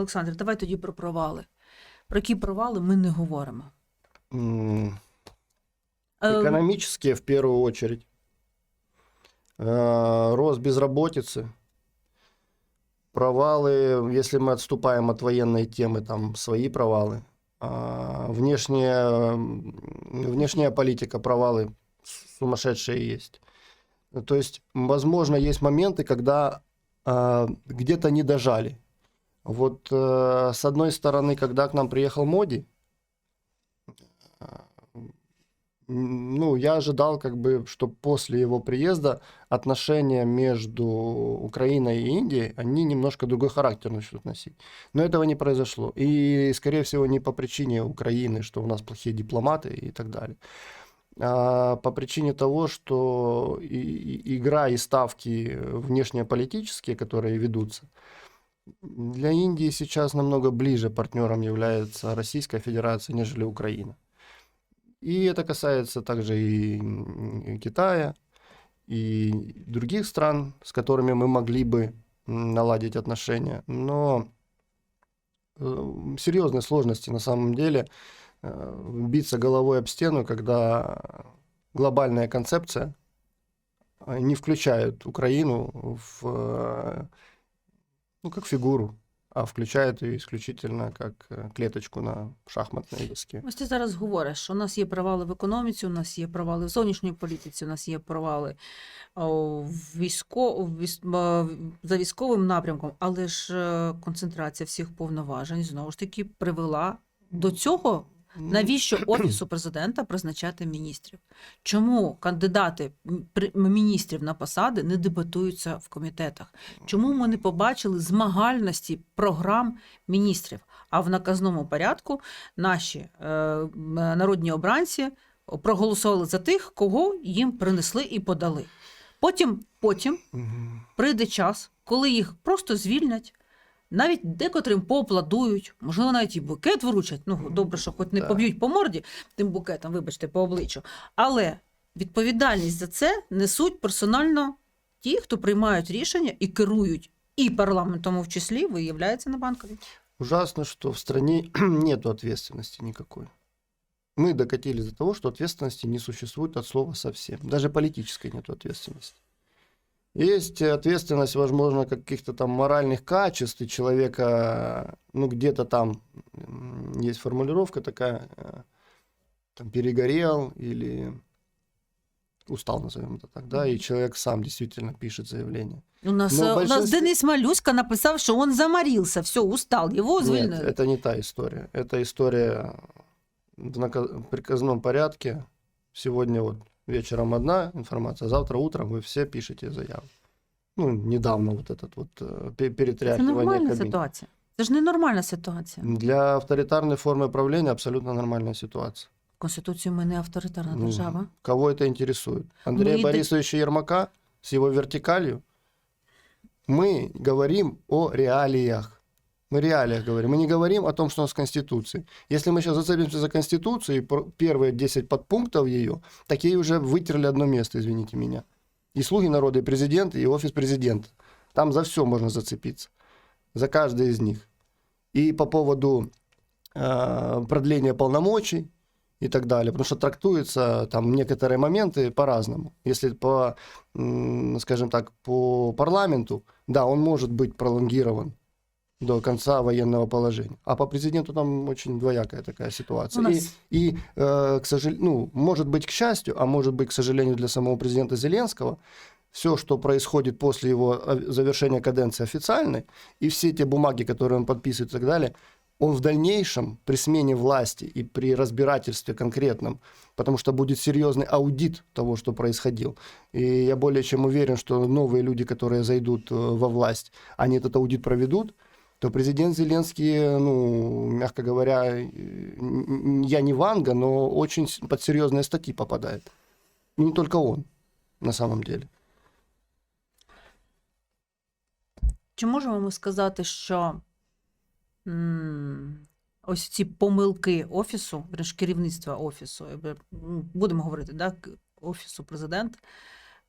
Олександр, давай тоді про провали. Про які провали ми не говоримо. Экономические в первую очередь. Э, Рост безработицы. Провалы, если мы отступаем от военной темы, там свои провалы. А, Внешняя, внешняя политика, провалы сумасшедшие есть. То есть, возможно, есть моменты, когда а, где-то не дожали. Вот э, с одной стороны, когда к нам приехал Моди, м, ну, я ожидал, как бы, что после его приезда отношения между Украиной и Индией, они немножко другой характер начнут носить. Но этого не произошло. И, скорее всего, не по причине Украины, что у нас плохие дипломаты и так далее, а по причине того, что и- и- игра и ставки внешнеполитические, которые ведутся, для Индии сейчас намного ближе партнером является Российская Федерация, нежели Украина. И это касается также и Китая, и других стран, с которыми мы могли бы наладить отношения. Но э, серьезные сложности на самом деле э, биться головой об стену, когда глобальная концепция э, не включает Украину в, ну, как фигуру, а включает ее исключительно как э, клеточку на шахматной доске. Ось ти зараз говориш, що у нас є провали в економіці, у нас є провали в зовнішній політиці, у нас є провали військо, за військовим напрямком, але ж е, концентрація всіх повноважень знову ж таки привела до цього. Навіщо офісу президента призначати міністрів? Чому кандидати міністрів на посади не дебатуються в комітетах? Чому ми не побачили змагальності програм міністрів? А в наказному порядку наші е, народні обранці проголосували за тих, кого їм принесли і подали. Потім, потім прийде час, коли їх просто звільнять, навіть декотрим поаплодують, можливо, навіть і букет вручать. Ну, добре, що хоч не поб'ють по морді тим букетом, вибачте, по обличчю. Але відповідальність за це несуть персонально ті, хто приймають рішення і керують і парламентом в числі, виявляється на банковій. Ужасно, что в стране нет ответственности никакой. Мы докатились до того, что ответственности не существует от слова совсем. Даже политической нет ответственности. Есть ответственность, возможно, каких-то там моральных качеств, и человека, ну, где-то там есть формулировка такая, э, там, перегорел или устал, назовем это так, да, и человек сам действительно пишет заявление. У нас, Ну, е, у нас Денис Малюська написав, що він заморился, все, устал, Нет, звільнили. это не та история. Это история в нака- приказном порядке. Сегодня вот вечером одна информация, завтра утром вы все пишете заяву. Ну, недавно вот этот вот э, пе- Це перетряхивание нормальна кабин. ситуація. Це ж не нормальна ситуація. Для авторитарной формы правления абсолютно нормальная ситуация. Конституцію ми не авторитарна Ну, держава. Кого это интересует? Андрея и да- Борисовича Ермака с его вертикалью? Мы говорим о реалиях. Мы реалиях говорим. Мы не говорим о том, что у нас в Конституции. Если мы сейчас зацепимся за Конституцию и первые 10 подпунктов ее, так ей уже вытерли одно место, извините меня. И слуги народа, и президент, и офис президента. Там за все можно зацепиться. За каждый из них. И по поводу э, продления полномочий, и так далее, потому что трактуются там некоторые моменты по-разному. Если по, скажем так, по парламенту, да, он может быть пролонгирован до конца военного положения. А по президенту там очень двоякая такая ситуация. У И, нас- и, э, к сожалению, ну, может быть, к счастью, а может быть, к сожалению, для самого президента Зеленского, все, что происходит после его э, завершения каденции официальной, и все те бумаги, которые он подписывает и так далее, он в дальнейшем при смене власти и при разбирательстве конкретном, потому что будет серьезный аудит того, что происходил. И я более чем уверен, что новые люди, которые зайдут э, во власть, они этот аудит проведут, то президент Зеленский, ну, мягко говоря, э, н- н- я не Ванга, но очень с- под серьезные статьи попадает. И не только он, на самом деле. Чи можемо ми сказати, що м, ось ці помилки офісу, вірніше, керівництва офісу, я би- ну, будемо говорити, да, к- офісу президента,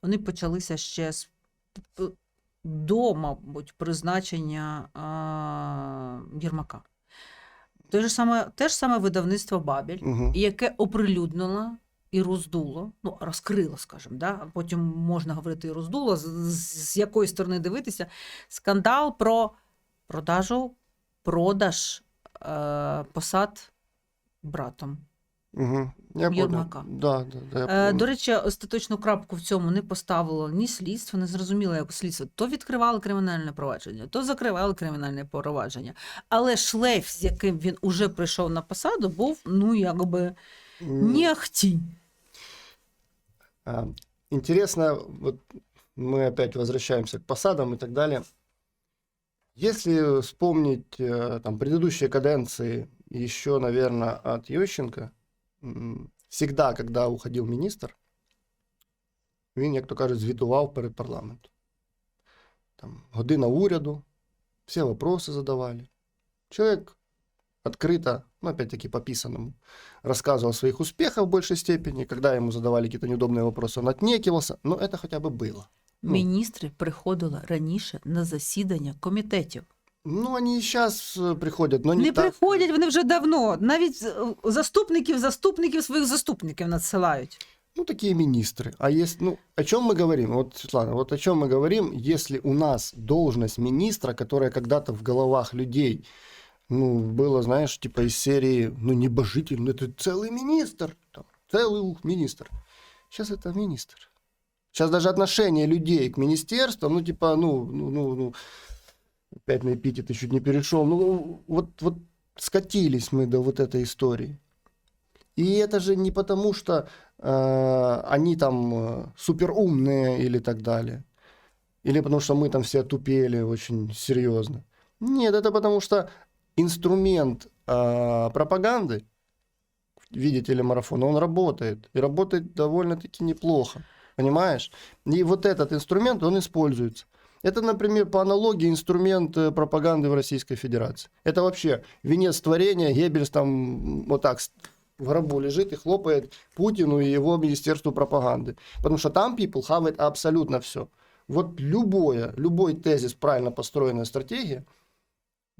вони почалися ще з п- до, мабуть, призначення а, Єрмака. Те ж саме, те ж саме видавництво Бабель, Мгм. яке оприлюднило і роздуло, ну, розкрило, скажімо, да? потім можна говорити і роздуло, з, з- з якої сторони дивитися, скандал про продажу, продаж е, посад братом. Мгм. Я понял. Єрмака. Да, да, да, я Е, помню. До речі, остаточну крапку в цьому не поставило ні слідство, не зрозуміло, як слідство. То відкривали кримінальне провадження, то закривали кримінальне провадження. Але шлейф, з яким він уже прийшов на посаду, був ну якби М, не ахті. А, Интересно, вот мы опять возвращаемся к посадам и так далее. Если вспомнить э, там, предыдущие каденции, еще, наверное, от Ющенко, м, всегда, когда уходил министр, він, як то кажуть, звітував перед парламентом. Там, година уряду, все вопросы задавали. Человек открыто, ну, опять-таки, по писанному, рассказывал о своих успехах в большей степени. Когда ему задавали какие-то неудобные вопросы, он отнекивался. Но это хотя бы было. Ну. Міністри приходили раніше на засідання комітетів. Ну, они и сейчас приходят, но не, Не, так. приходять вони вже давно. Навіть е, заступників, заступників своїх заступників надсилають. Ну, такие министры. А есть, ну, о чем мы говорим? Вот, Светлана, вот о чем мы говорим, если у нас должность министра, которая когда-то в головах людей, ну, было, знаешь, типа из серии, ну, небожитель, ну, это целый министр, там, целый ух, министр. Сейчас это министр. Сейчас даже отношение людей к министерствам, ну, типа, ну, ну, ну, ну опять на эпитеты чуть не перешел, ну, вот, вот скатились мы до вот этой истории. И это же не потому, что э, они там э, суперумные или так далее. Или потому что мы там все тупели очень серьезно. Нет, это потому что инструмент э, пропаганды в виде телемарафона, он работает. И работает довольно-таки неплохо. Понимаешь? И вот этот инструмент, он используется. Это, например, по аналогии инструмент э, пропаганды в Российской Федерации. Это вообще венец творения. Геббельс там вот так в гробу лежит и хлопает Путину и его Министерству пропаганды. Потому что там people хавает абсолютно все. Вот любое, любой тезис, правильно построенная стратегия,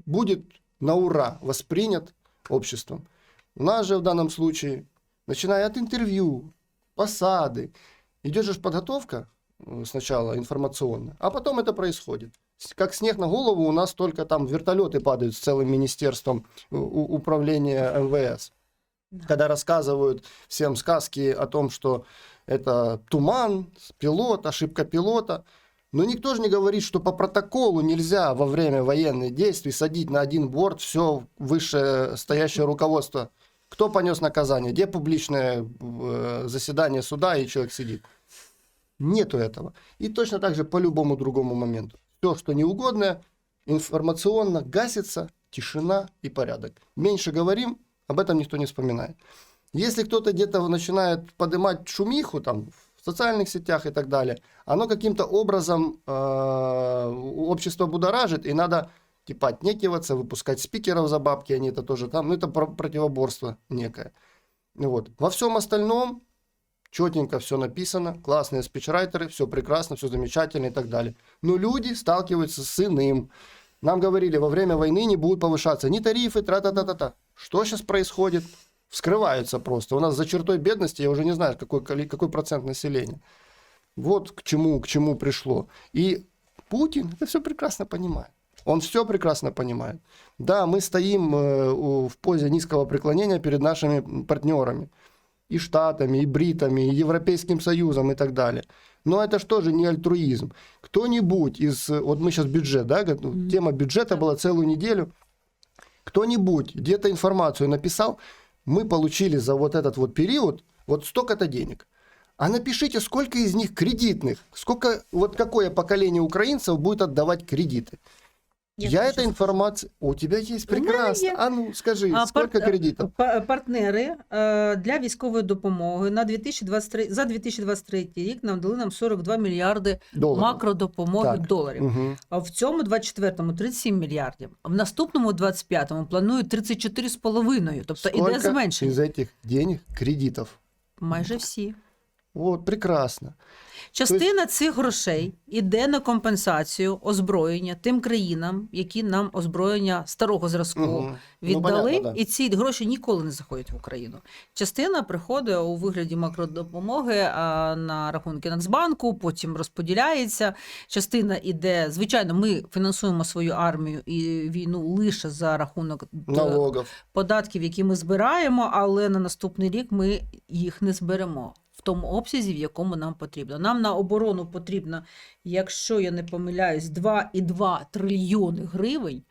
будет на ура воспринят обществом. У нас же в данном случае, начиная от интервью, посады, идет же подготовка сначала информационная, а потом это происходит. Как снег на голову у нас только там вертолеты падают с целым министерством э, управления МВС. Да. Когда рассказывают всем сказки о том, что это туман, пилот, ошибка пилота. Но никто же не говорит, что по протоколу нельзя во время военных действий садить на один борт все высшее стоящее руководство. Кто понес наказание? Где публичное э, заседание суда и человек сидит? Нету этого. И точно так же по любому другому моменту. Все, что неугодное, информационно гасится, тишина и порядок. Меньше говорим, об этом никто не вспоминает. Если кто-то где-то начинает поднимать шумиху там в социальных сетях и так далее, оно каким-то образом э, общество будоражит, и надо типа отнекиваться, выпускать спикеров за бабки, они это тоже там, ну это про- противоборство некое. Вот. Во всем остальном четенько все написано, классные спичрайтеры, все прекрасно, все замечательно и так далее. Но люди сталкиваются с иным. Нам говорили, во время войны не будут повышаться ни тарифы, тра-та-та-та-та. Что сейчас происходит? Вскрываются просто. У нас за чертой бедности, я уже не знаю, какой, какой процент населения. Вот к чему, к чему пришло. И Путин это все прекрасно понимает. Он все прекрасно понимает. Да, мы стоим э, в позе низкого преклонения перед нашими партнерами. И Штатами, и Бритами, и Европейским Союзом и так далее. Но это же не альтруизм? Кто-нибудь из... Вот мы сейчас бюджет, да? Тема бюджета была целую неделю. Кто-нибудь где-то информацию написал, мы получили за вот этот вот период вот столько-то денег. А напишите, сколько из них кредитных, сколько, вот какое поколение украинцев будет отдавать кредиты. Я, эта информация... У тебя есть У прекрасно. є. А ну скажи, А, сколько пар- кредитов? Партнери е, для військової допомоги на 2023, за 2023 рік нам дали нам 42 мільярди Долларов. макродопомоги Так. доларів. А в цьому 24-му 37 мільярдів. А в наступному 25-му планують 34,5. Тобто іде Сколько зменшення. из этих денег кредитов? Майже всі. Вот, прекрасно. Частина цих грошей іде на компенсацію озброєння тим країнам, які нам озброєння старого зразку. Ну, віддали, понятно, і ці гроші ніколи не заходять в Україну. Частина приходить у вигляді макродопомоги а, на рахунки Нацбанку, потім розподіляється. Частина іде. Звичайно, ми фінансуємо свою армію і війну лише за рахунок Налогов. податків, які ми збираємо, але на наступний рік ми їх не зберемо. В тому обсязі, в якому нам потрібно. Нам на оборону потрібно, якщо я не помиляюсь, 2,2 трильйони гривень,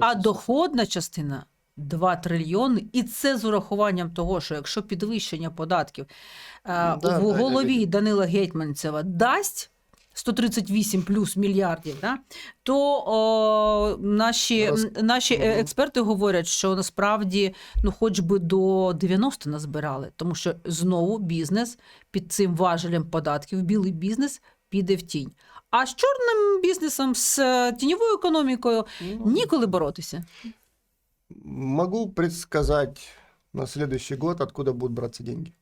а доходна частина 2 трильйони. І це з урахуванням того, що якщо підвищення податків е, Да, в голові да, Данила Гетьманцева дасть 138 плюс мільярдів, да, то о, наші, Роз- наші е, експерти говорять, що насправді ну, хоч би до 90 назбирали, тому що знову бізнес під цим важелем податків, білий бізнес піде в тінь. А з чорним бізнесом, з е, тіньовою економікою Ну, ніколи боротися. Могу предсказать на следующий год, откуда будут браться деньги.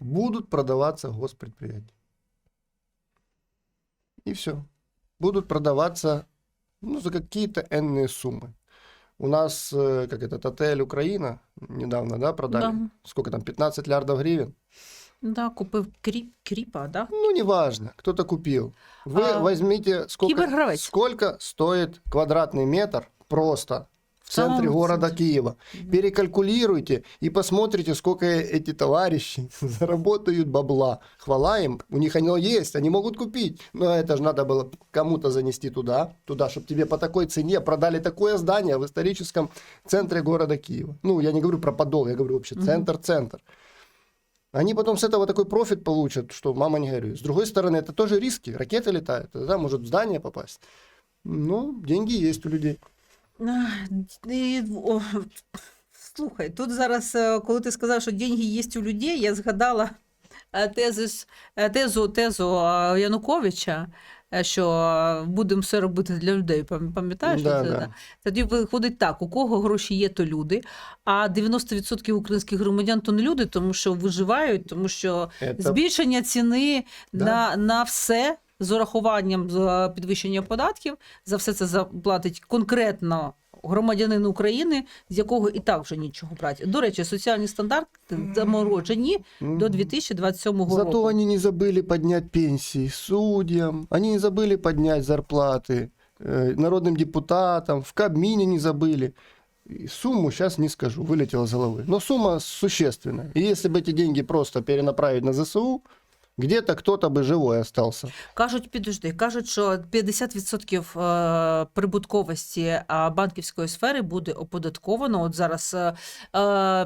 Будут продаваться госпредприятия. И все. Будут продаваться ну, за какие-то энные суммы. У нас, э, как этот отель Украина, недавно, да, продали? Да. Сколько там, 15 миллиардов гривен? Да, купив кріп, кріпа, да? Ну, неважно, кто-то купил. Вы А, возьмите, сколько, сколько стоит квадратный метр просто в центре города. Киева. Перекалькулируйте и посмотрите, сколько эти товарищи заработают бабла. Хвала им, у них оно есть, они могут купить. Но это же надо было кому-то занести туда, туда, чтобы тебе по такой цене продали такое здание в историческом центре города Киева. Ну, я не говорю про Подол, я говорю вообще центр-центр. Они потом с этого такой профит получат, что мама не горюй. С другой стороны, это тоже риски. Ракеты летают, да, может в здание попасть. Ну, деньги есть у людей. А, і, о, Слухай, тут зараз, е, коли ти сказав, що деньги є у людей, я згадала е, тезис, е, тезу, тезу Януковича, що будемо все робити для людей. Пам'ятаєш? Да, Це, да. да. Тоді виходить так: у кого гроші є, то люди, а 90% українських громадян то не люди, тому що виживають, тому що Это збільшення ціни Да. на, на все з урахуванням з підвищення податків. За все це заплатить конкретно громадянин України, з якого і так вже нічого брати. До речі, соціальні стандарти заморожені до 2027 року. Зато они не забыли поднять пенсии судьям, они не забыли поднять зарплаты э, народным депутатам, в Кабмине не забыли. И сумму сейчас не скажу, вылетела из головы. Но сумма существенная. И если бы эти деньги просто перенаправить на ЗСУ, где-то кто-то бы живой остался. Кажуть, підожди, кажуть, що 50% е, прибутковості банківської сфери буде оподатковано. От зараз е,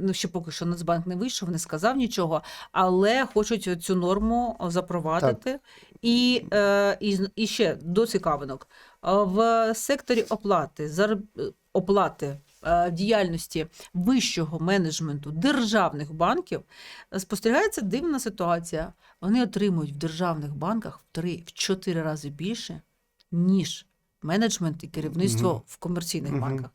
ну ще поки що Нацбанк не вийшов, не сказав нічого, але хочуть цю норму запровадити. І, е, і, і ще до цікавинок. Е, В секторі оплати зароб... оплати е, діяльності вищого менеджменту державних банків спостерігається дивна ситуація. Вони отримують в державних банках в 3-4 рази більше, ніж менеджмент і керівництво Мгм. в комерційних Мгм. банках.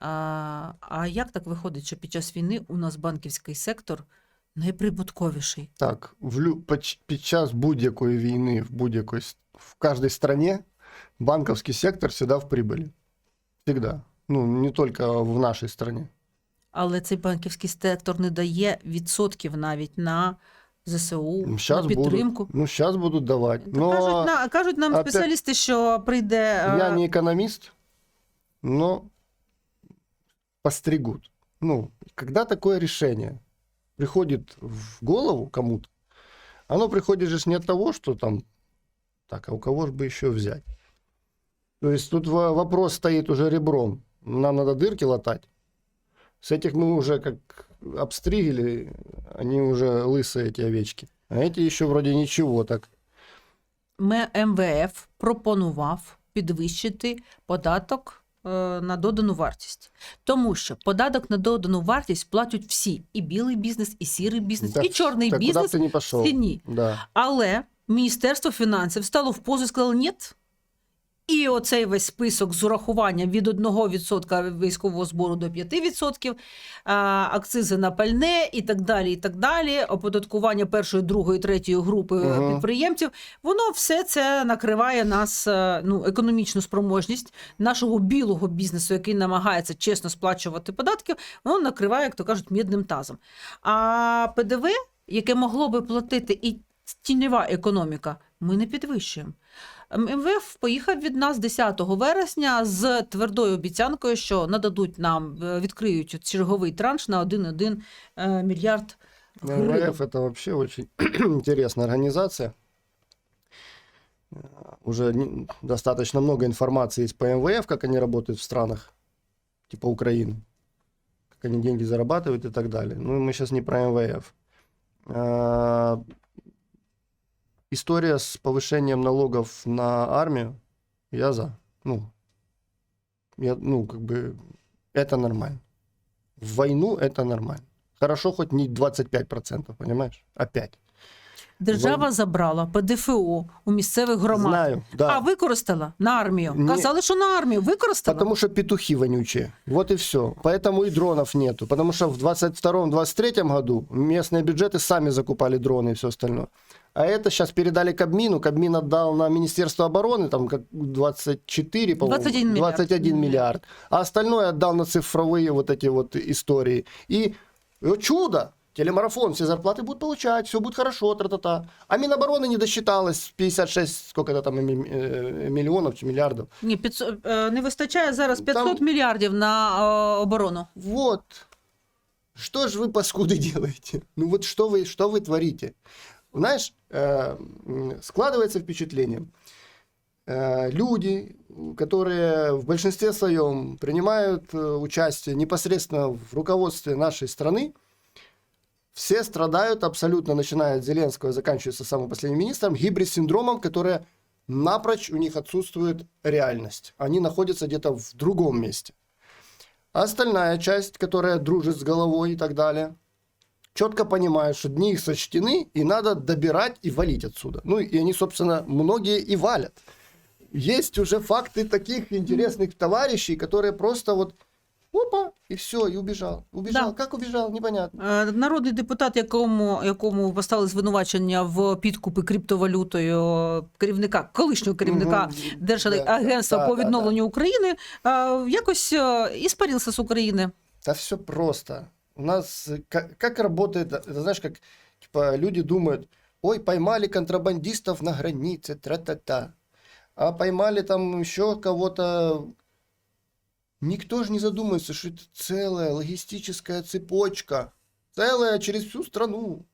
А, а як так виходить, що під час війни у нас банківський сектор найприбутковіший? Так, в лю... під- час будь-якої війни в будь-якій с- в кожній стране банковский сектор всегда в прибыли. Всегда. Ну, не только в нашей стране. Але цей банківський сектор не дає відсотків навіть на ЗСУ, на Сейчас підтримку. будут, ну, сейчас будут давать. Та Но Кажуть, на, кажуть нам опять- спеціалісти, що прийде. я е, не экономист, но постригут. Ну, когда такое решение приходит в голову кому-то, оно приходит же ж не от того, что там, так, а у кого же бы еще взять? То есть тут во- вопрос стоит уже ребром. Нам надо дырки латать. С этих мы уже как обстригли, они уже лысые, эти овечки. А эти еще вроде ничего так. М- МВФ пропонував підвищити податок е, на додану вартість. Тому що податок на додану вартість платять всі: і білий бізнес, і сірий бізнес, Так- і чорний так куда бы бізнес ты не в пошел. ціні. Да. Але Міністерство фінансів стало в позу і сказало, ні, і оцей весь список з урахуванням від 1% військового збору до 5%, а, акцизи на пальне і так далі, і так далі, оподаткування першої, другої, третьої групи Мгм. підприємців, воно все це накриває нас, е, ну, економічну спроможність нашого білого бізнесу, який намагається чесно сплачувати податки, воно накриває, як то кажуть, мідним тазом. А ПДВ, яке могло би платити і тіньова економіка, ми не підвищуємо. МВФ поїхав від нас 10 вересня з твердою обіцянкою, що нададуть нам, е, відкриють черговий транш на 1,1 е, мільярд гривень. МВФ это вообще очень интересная организация. Э, Уже не- достаточно много информации есть по МВФ, как они работают в странах типа Украины, как они деньги зарабатывают и так далее. Ну, мы сейчас не про МВФ. А, История с повышением налогов на армию, я за. Ну, я, ну, как бы, это нормально. В войну это нормально. Хорошо, хоть не 25%, понимаешь? Опять. Держава Ви- забрала ПДФО у місцевих громад. Знаю, да. А використала на армію. Ні. Казали, що на армію використала. Потому что петухи вонючие. Вот и все. Поэтому и дронов нету. Потому что в 22-23 году местные бюджеты сами закупали дроны и все остальное. А это сейчас передали Кабмину. Кабмин отдал на Министерство обороны, там как 24, по-моему. 21 миллиард. 21 миллиард. А остальное отдал на цифровые вот эти вот истории. И э, чудо! Телемарафон, все зарплаты будут получать, все будет хорошо, тра-та-та. А Минобороны не досчиталось 56, сколько это там, ми- э, миллионов, чи миллиардов. Ні, 500, е, не вистачає зараз Там- 500 мільярдів на е, оборону. Вот. Что же вы, паскуды, делаете? Ну вот что вы, что вы творите? Знаешь, э, складывается впечатление. Э, люди, которые в большинстве своем принимают э, участие непосредственно в руководстве нашей страны, все страдают абсолютно, начиная от Зеленского и заканчивая самым последним министром, гибрид-синдромом, которое напрочь у них отсутствует реальность. Они находятся где-то в другом месте. Остальная часть, которая дружит с головой и так далее, четко понимает, что дни их сочтены, и надо добирать и валить отсюда. Ну, и они, собственно, многие и валят. Есть уже факты таких интересных товарищей, которые просто вот опа, и все, и убежал. Убежал. Да. Как убежал, непонятно. Е, Народний депутат, якому, якому поставили звинувачення в підкупи криптовалютою керівника, колишнього керівника Мгм. Держагентства Да, по да, да, відновленню України, е, якось е, іспарився з України. Да все просто. У нас э, как, как работает, это знаешь, как типа люди думают, ой, поймали контрабандистов на границе, тра-та-та. А поймали там еще кого-то. Никто же не задумывается, что это целая логистическая цепочка. Целая через всю страну.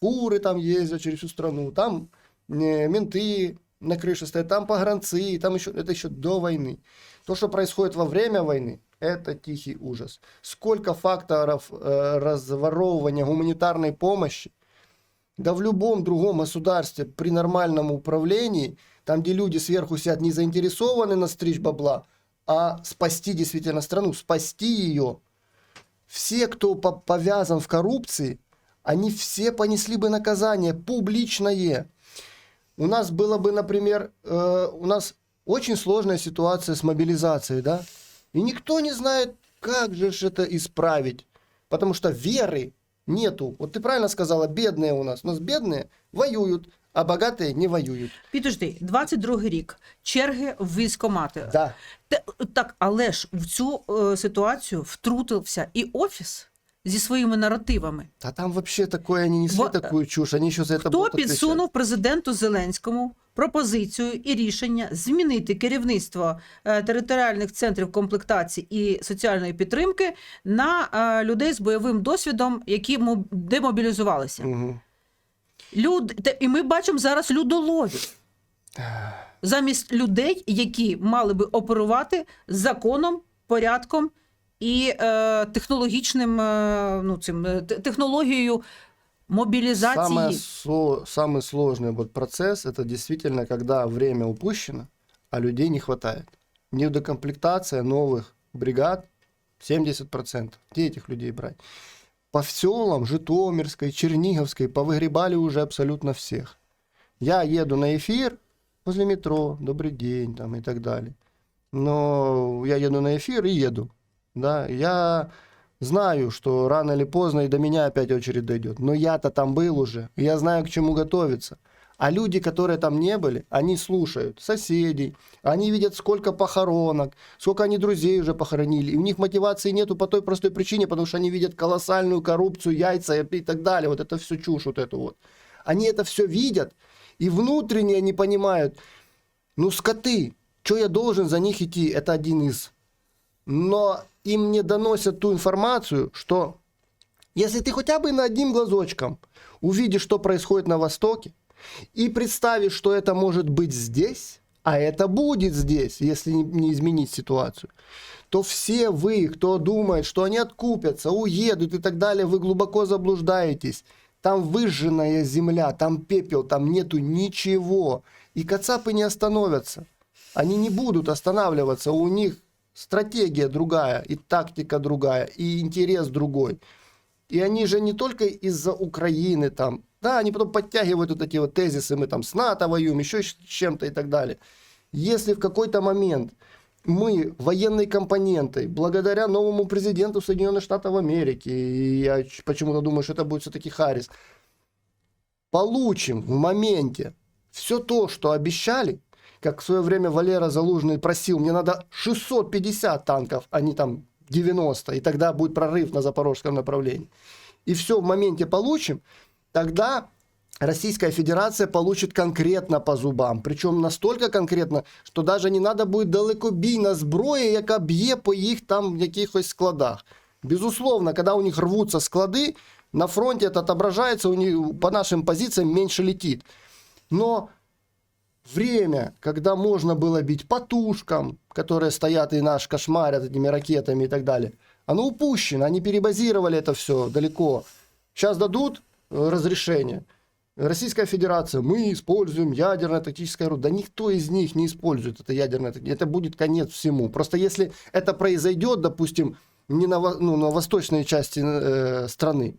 Фуры там ездят через всю страну. Там э, менты на крыше стоят, там погранцы, там еще, это еще до войны. То, что происходит во время войны, это тихий ужас. Сколько факторов э, разворовывания гуманитарной помощи, да в любом другом государстве при нормальном управлении, там, где люди сверху сидят, не заинтересованы на стричь бабла, а спасти действительно страну, спасти ее. Все, кто по- повязан в коррупции, они все понесли бы наказание публичное. У нас было бы, например, э, у нас очень сложная ситуация с мобилизацией, да? И никто не знает, как же ж это исправить. Потому что веры нету. Вот ты правильно сказала, бедные у нас. У нас бедные воюют, а богатые не воюют. Підожди, 22 рік, черги в військомати. Да. Те- так, але ж в цю е, ситуацію втрутився і офіс зі своїми наративами. Да там вообще такое, они несли Во- такую чушь, они еще за это Хто будут отвечать. підсунув президенту Зеленському пропозицію і рішення змінити керівництво е, територіальних центрів комплектації і соціальної підтримки на е, людей з бойовим досвідом, які мо- демобілізувалися? Мгм. Люд... те- І ми бачимо зараз людолові. Замість людей, які мали би оперувати законом, порядком і е, технологічним е, ну, цим, е, те- технологією мобілізації. Самое со- самый сложный вот процесс, это действительно, когда время упущено, а людей не хватает. Недокомплектация новых бригад 70%. Где этих людей брать? По селам Житомирской, Черниговской повыгребали уже абсолютно всех. Я еду на эфир, возле метро, добрый день там и так далее. Но я еду на эфир и еду. Да, я знаю, что рано или поздно и до меня опять очередь дойдет. Но я-то там был уже, я знаю, к чему готовиться. А люди, которые там не были, они слушают соседей, они видят, сколько похоронок, сколько они друзей уже похоронили. И у них мотивации нету по той простой причине, потому что они видят колоссальную коррупцию, яйца и так далее. Вот это все чушь вот эту вот. Они это все видят, и внутренне они понимают, ну скоты, что я должен за них идти, это один из. Но им не доносят ту информацию, что если ты хотя бы на одним глазочком увидишь, что происходит на Востоке, и представишь, что это может быть здесь, а это будет здесь, если не изменить ситуацию, то все вы, кто думает, что они откупятся, уедут и так далее, вы глубоко заблуждаетесь. Там выжженная земля, там пепел, там нету ничего. И кацапы не остановятся. Они не будут останавливаться, у них стратегия другая, и тактика другая, и интерес другой. И они же не только из-за Украины там, да, они потом подтягивают вот эти вот тезисы, мы там с НАТО воюем, еще с чем-то и так далее. Если в какой-то момент мы военной компонентой, благодаря новому президенту Соединенных Штатов Америки, и я почему-то думаю, что это будет все-таки Харрис, получим в моменте все то, что обещали, как в свое время Валера Залужный просил, мне надо 650 танков, а не там 90, и тогда будет прорыв на запорожском направлении. И все в моменте получим, тогда Российская Федерация получит конкретно по зубам. Причем настолько конкретно, що даже не надо буде далекобійна зброя, яка б'є по їх там якихось складах. Безусловно, когда у них рвутся склады, на фронте это отображается, у них по нашим позициям меньше летит. Но время, когда можно было бить по тушкам, которые стоят и наш кошмарят этими ракетами и так далее, оно упущено, они перебазировали это все далеко. Сейчас дадут э, разрешение. Российская Федерация, мы используем ядерное тактическое оружие. Да никто из них не использует это ядерное тактическое. Это будет конец всему. Просто если это произойдет, допустим, не на, ну, на восточной части э, страны,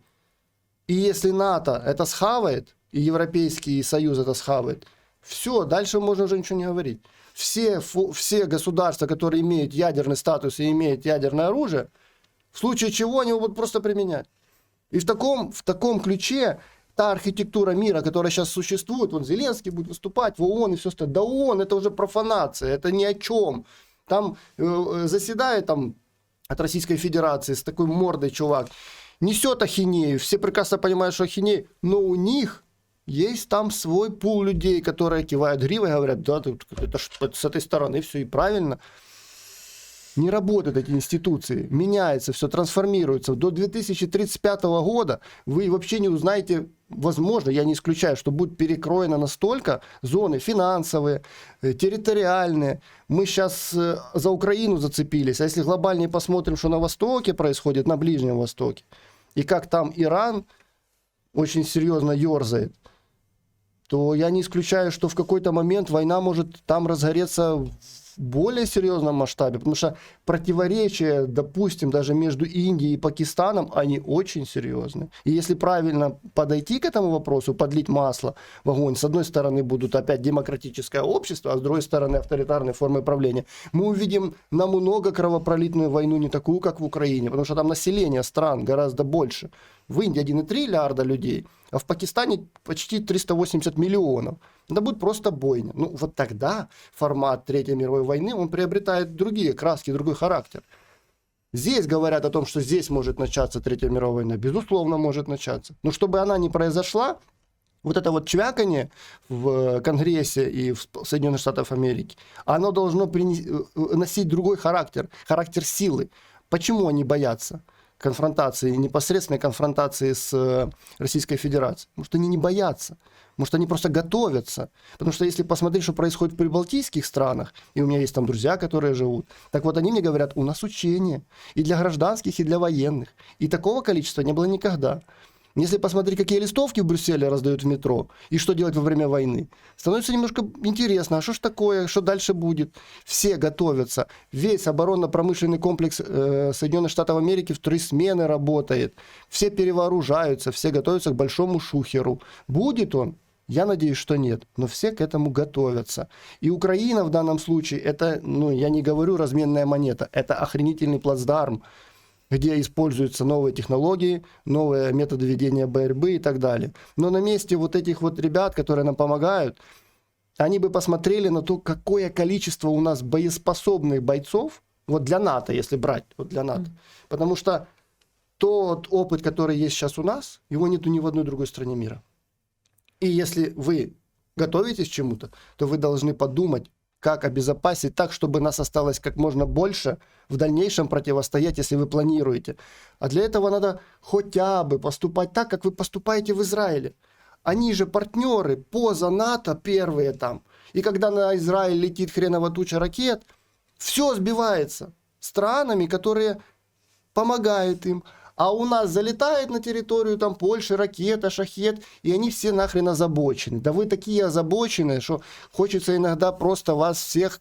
и если НАТО это схавает, и Европейский Союз это схавает, все, дальше можно уже ничего не говорить. Все, фу- все государства, которые имеют ядерный статус и имеют ядерное оружие, в случае чего они его будут просто применять. И в таком, в таком ключе та архитектура мира, которая сейчас существует, вот Зеленский будет выступать в ООН и все остальное. Да ООН это уже профанация, это ни о чем. Там э, э, заседает там от Российской Федерации с такой мордой чувак, несет ахинею, все прекрасно понимают, что ахинея, но у них есть там свой пул людей, которые кивают гривой и говорят, да, это ж с этой стороны все и правильно. Не работают эти институции, меняется все, трансформируется. До 2035 года вы вообще не узнаете, возможно, я не исключаю, что будет перекроено настолько зоны финансовые, э, территориальные. Мы сейчас за Украину зацепились, а если глобальнее посмотрим, что на Востоке происходит, на Ближнем Востоке, и как там Иран очень серьезно ерзает, то я не исключаю, что в какой-то момент война может там разгореться в более серьезном масштабе, потому что противоречия, допустим, даже между Индией и Пакистаном, они очень серьезны. И если правильно подойти к этому вопросу, подлить масло в огонь, с одной стороны будут опять демократическое общество, а с другой стороны авторитарные формы правления, мы увидим намного кровопролитную войну, не такую, как в Украине, потому что там население стран гораздо больше. В Индии 1,3 миллиарда людей, а в Пакистане почти 380 миллионов. Это будет просто бойня. Ну, вот тогда формат Третьей мировой войны, он приобретает другие краски, другой характер. Здесь говорят о том, что здесь может начаться Третья мировая война. Безусловно, может начаться. Но чтобы она не произошла, вот это вот чвяканье в Конгрессе и в Соединенных Штатах Америки, оно должно принес- э, носить другой характер, характер силы. Почему они боятся? Конфронтации, непосредственной конфронтации с э, Российской Федерацией. Может, они не боятся. Может, они просто готовятся. Потому что если посмотреть, что происходит в прибалтийских странах, и у меня есть там друзья, которые живут, так вот они мне говорят, у нас учения и для гражданских, и для военных. И такого количества не было никогда. Если посмотреть, какие листовки в Брюсселе раздают в метро, и что делать во время войны, становится немножко интересно, а что ж такое, что дальше будет? Все готовятся. Весь оборонно-промышленный комплекс э, Соединенных Штатов Америки в три смены работает. Все перевооружаются, все готовятся к большому шухеру. Будет он? Я надеюсь, что нет, но все к этому готовятся. И Украина в данном случае, это, ну, я не говорю разменная монета, это охренительный плацдарм, где используются новые технологии, новые методы ведения борьбы и так далее. Но на месте вот этих вот ребят, которые нам помогают, они бы посмотрели на то, какое количество у нас боеспособных бойцов, вот для НАТО, если брать, вот для НАТО. Потому что тот опыт, который есть сейчас у нас, его нету ни в одной другой стране мира. И если вы готовитесь к чему-то, то вы должны подумать, как обезопасить так, чтобы нас осталось как можно больше в дальнейшем противостоять, если вы планируете. А для этого надо хотя бы поступать так, как вы поступаете в Израиле. Они же партнеры поза НАТО первые там. И когда на Израиль летит хреново туча ракет, все сбивается странами, которые помогают им. А у нас залетает на территорию там Польши ракета, шахет, и они все нахрен озабочены. Да вы такие озабоченные, что хочется иногда просто вас всех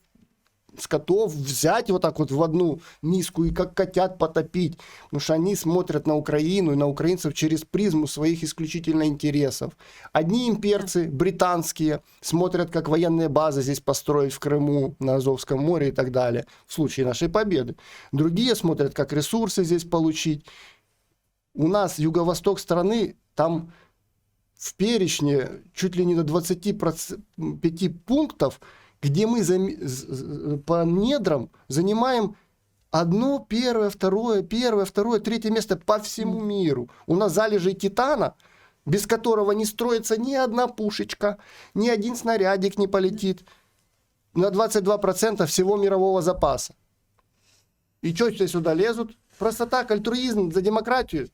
скотов взять вот так вот в одну миску и как котят потопить. Потому что они смотрят на Украину и на украинцев через призму своих исключительно интересов. Одни имперцы, британские, смотрят, как военные базы здесь построить в Крыму, на Азовском море и так далее, в случае нашей победы. Другие смотрят, как ресурсы здесь получить. У нас юго-восток страны, там в перечне чуть ли не до 25 пунктов, где мы зам- з- з- по недрам занимаем одно, первое, второе, первое, второе, третье место по всему миру. У нас залежи титана, без которого не строится ни одна пушечка, ни один снарядик не полетит. На 22% всего мирового запаса. И что сюда лезут? Просто так, альтруизм за демократию.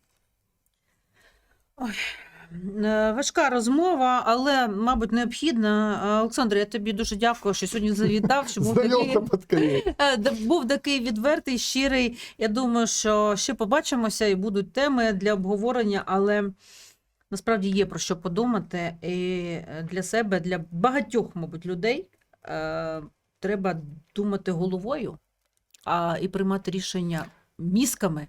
Е, Важка розмова, але, мабуть, необхідна. Е, Олександр, я тобі дуже дякую, що сьогодні завітав. Що був такий. Е, був такий відвертий, щирий. Я думаю, що ще побачимося і будуть теми для обговорення, але насправді є про що подумати. І для себе, для багатьох, мабуть, людей треба думати головою а, і приймати рішення мізками.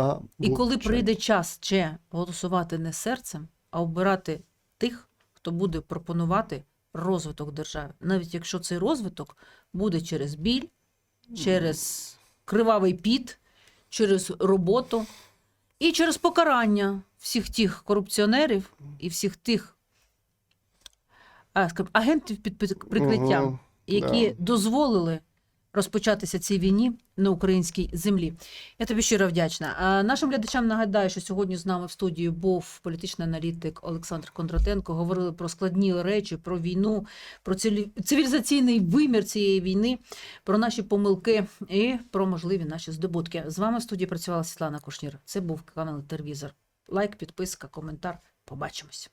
А, І коли прийде час ще голосувати не серцем, а обирати тих, хто буде пропонувати розвиток держави, навіть якщо цей розвиток буде через біль, через кривавий піт, через роботу і через покарання всіх тих корупціонерів і всіх тих а, скажімо, агентів під прикриттям, які дозволили розпочатися цій війні на українській землі. Я тобі щиро вдячна. А нашим глядачам нагадаю, що сьогодні з нами в студії був політичний аналітик Олександр Кондратенко. Говорили про складні речі, про війну, про цивілі- цивілізаційний вимір цієї війни, про наші помилки і про можливі наші здобутки. З вами в студії працювала Світлана Кушнір. Це був канал Тервізор. Лайк, підписка, коментар. Побачимось.